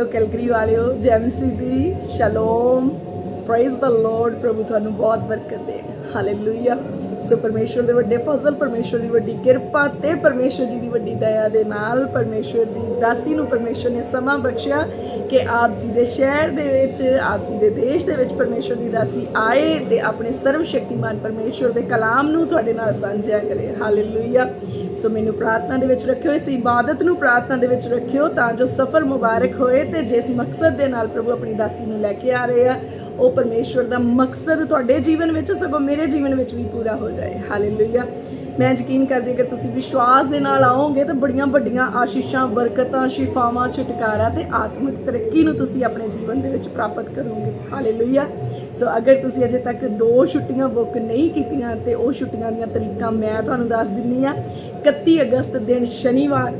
Hello Calgary ਵਾਲਿਓ ਜੈਮਸੀ ਦੀ ਸ਼ਲੋਮ। Praise the Lord ਪ੍ਰਭੂ ਤੁਹਾਨੂੰ ਬਹੁਤ ਬਰਕਤ ਦੇ। ਹਾਲੇਲੂਇਆ ਸੋ ਪਰਮੇਸ਼ਵਰ ਦੇ ਵੱਡੇ ਫਜ਼ਲ, ਪਰਮੇਸ਼ਵਰ ਦੀ ਵੱਡੀ ਕਿਰਪਾ ਤੇ ਪਰਮੇਸ਼ਵਰ ਜੀ ਦੀ ਵੱਡੀ ਦਇਆ ਦੇ ਨਾਲ ਪਰਮੇਸ਼ਵਰ ਦੀ ਦਾਸੀ ਨੂੰ ਪਰਮੇਸ਼ਵਰ ਨੇ ਸਮਾਂ ਬਖਸ਼ਿਆ ਕਿ ਆਪ ਜੀ ਦੇ ਸ਼ਹਿਰ ਦੇ ਵਿੱਚ, ਆਪ ਜੀ ਦੇ ਦੇਸ਼ ਦੇ ਵਿੱਚ ਪਰਮੇਸ਼ਵਰ ਦੀ ਦਾਸੀ ਆਏ ਤੇ ਆਪਣੇ ਸਰਵ ਸ਼ਕਤੀਮਾਨ ਪਰਮੇਸ਼ਵਰ ਦੇ ਕਲਾਮ ਨੂੰ ਤੁਹਾਡੇ ਨਾਲ ਸਾਂਝਿਆ ਕਰੇ। ਹਾਲੇਲੂਇਆ ਸੋ ਮੈਨੂੰ ਪ੍ਰਾਰਥਨਾ ਦੇ ਵਿੱਚ ਰੱਖਿਓ, ਇਸ ਇਬਾਦਤ ਨੂੰ ਪ੍ਰਾਰਥਨਾ ਦੇ ਵਿੱਚ ਰੱਖਿਓ ਤਾਂ ਜੋ ਸਫ਼ਰ ਮੁਬਾਰਕ ਹੋਏ ਤੇ ਜਿਸ ਮਕਸਦ ਦੇ ਨਾਲ ਪ੍ਰਭੂ ਆਪਣੀ ਦਾਸੀ ਨੂੰ ਲੈ ਕੇ ਆ ਰਹੇ ਆ ਉਹ ਪਰਮੇਸ਼ਵਰ ਦਾ ਮਕਸਦ ਤੁਹਾਡੇ ਜੀਵਨ ਵਿੱਚ, ਸਗੋਂ ਮੇਰੇ ਜੀਵਨ ਵਿੱਚ ਵੀ ਪੂਰਾ ਹੋ ਜਾਏ। ਹਾਲੇਲੂਇਆ ਮੈਂ ਯਕੀਨ ਕਰਦੀ ਹਾਂ ਕਿ ਤੁਸੀਂ ਵਿਸ਼ਵਾਸ ਦੇ ਨਾਲ ਆਓਗੇ ਤਾਂ ਬੜੀਆਂ ਵੱਡੀਆਂ ਆਸ਼ੀਸ਼ਾਂ, ਬਰਕਤਾਂ, ਸ਼ਿਫਾਵਾਂ, ਛੁਟਕਾਰਾ ਤੇ ਆਤਮਿਕ ਤਰੱਕੀ ਨੂੰ ਤੁਸੀਂ ਆਪਣੇ ਜੀਵਨ ਦੇ ਵਿੱਚ ਪ੍ਰਾਪਤ ਕਰੋਗੇ। ਹਾਲੇਲੂਇਆ ਸੋ ਅਗਰ ਤੁਸੀਂ ਅਜੇ ਤੱਕ ਦੋ ਛੁੱਟੀਆਂ ਬੁੱਕ ਨਹੀਂ ਕੀਤੀਆਂ ਤੇ ਉਹ ਛੁੱਟੀਆਂ ਦੀਆਂ ਤਰੀਕਾਂ ਮੈਂ ਤੁਹਾਨੂੰ ਦੱਸ ਦਿੰਨੀ ਆ 31 ਅਗਸਤ ਦਿਨ ਸ਼ਨੀਵਾਰ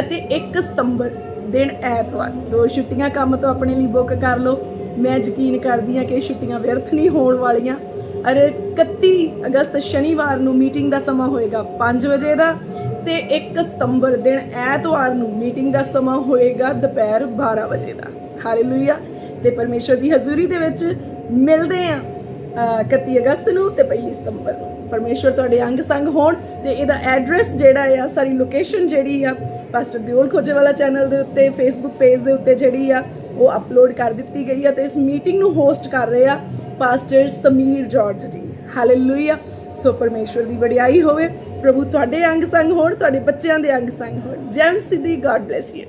ਅਤੇ 1 ਸਤੰਬਰ ਦਿਨ ਐਤਵਾਰ। ਦੋ ਛੁੱਟੀਆਂ ਕੰਮ ਤੋਂ ਆਪਣੇ ਲਈ ਬੁੱਕ ਕਰ ਲਓ। ਮੈਂ ਯਕੀਨ ਕਰਦੀ ਹਾਂ ਕਿ ਛੁੱਟੀਆਂ ਵਿਅਰਥ ਨਹੀਂ ਹੋਣ ਵਾਲੀਆਂ। ਅਰੇ 31 ਅਗਸਤ ਸ਼ਨੀਵਾਰ ਨੂੰ ਮੀਟਿੰਗ ਦਾ ਸਮਾਂ ਹੋਏਗਾ 5 ਵਜੇ ਦਾ ਤੇ 1 ਸਤੰਬਰ ਦਿਨ ਐਤਵਾਰ ਨੂੰ ਮੀਟਿੰਗ ਦਾ ਸਮਾਂ ਹੋਏਗਾ ਦੁਪਹਿਰ 12 ਵਜੇ ਦਾ। ਹਾਲੇਲੂਇਆ ਤੇ ਪਰਮੇਸ਼ਰ ਦੀ ਹਜ਼ੂਰੀ ਦੇ ਵਿੱਚ ਮਿਲਦੇ ਆ 31 ਅਗਸਤ ਨੂੰ ਤੇ 1 ਸਤੰਬਰ ਨੂੰ। ਪਰਮੇਸ਼ਰ ਤੁਹਾਡੇ ਅੰਗ ਸੰਗ ਹੋਣ ਤੇ ਇਹਦਾ ਐਡਰੈਸ ਜਿਹੜਾ ਆ, ਸਾਰੀ ਲੋਕੇਸ਼ਨ ਜਿਹੜੀ ਆ ਪਾਸਟਰ ਦਿਓਲ ਖੋਜੇ ਵਾਲਾ ਚੈਨਲ ਦੇ ਉੱਤੇ ਫੇਸਬੁੱਕ ਪੇਜ ਦੇ ਉੱਤੇ ਜਿਹੜੀ ਆ, ਉਹ ਅਪਲੋਡ ਕਰ ਦਿੱਤੀ ਗਈ ਆ ਤੇ ਇਸ ਮੀਟਿੰਗ ਨੂੰ ਹੋਸਟ ਕਰ ਰਹੇ ਆ pastor Sameer George ji. Hallelujah so ਪਰਮੇਸ਼ਰ ਦੀ ਵਡਿਆਈ ਹੋਵੇ, ਪ੍ਰਭੂ ਤੁਹਾਡੇ ਅੰਗ ਸੰਗ ਹੋਣ, ਤੁਹਾਡੇ ਬੱਚਿਆਂ ਦੇ ਅੰਗ ਸੰਗ ਹੋਣ। ਜੈ ਸਿੱਧੀ ਗੋਡ ਬlesਸ ਯੂ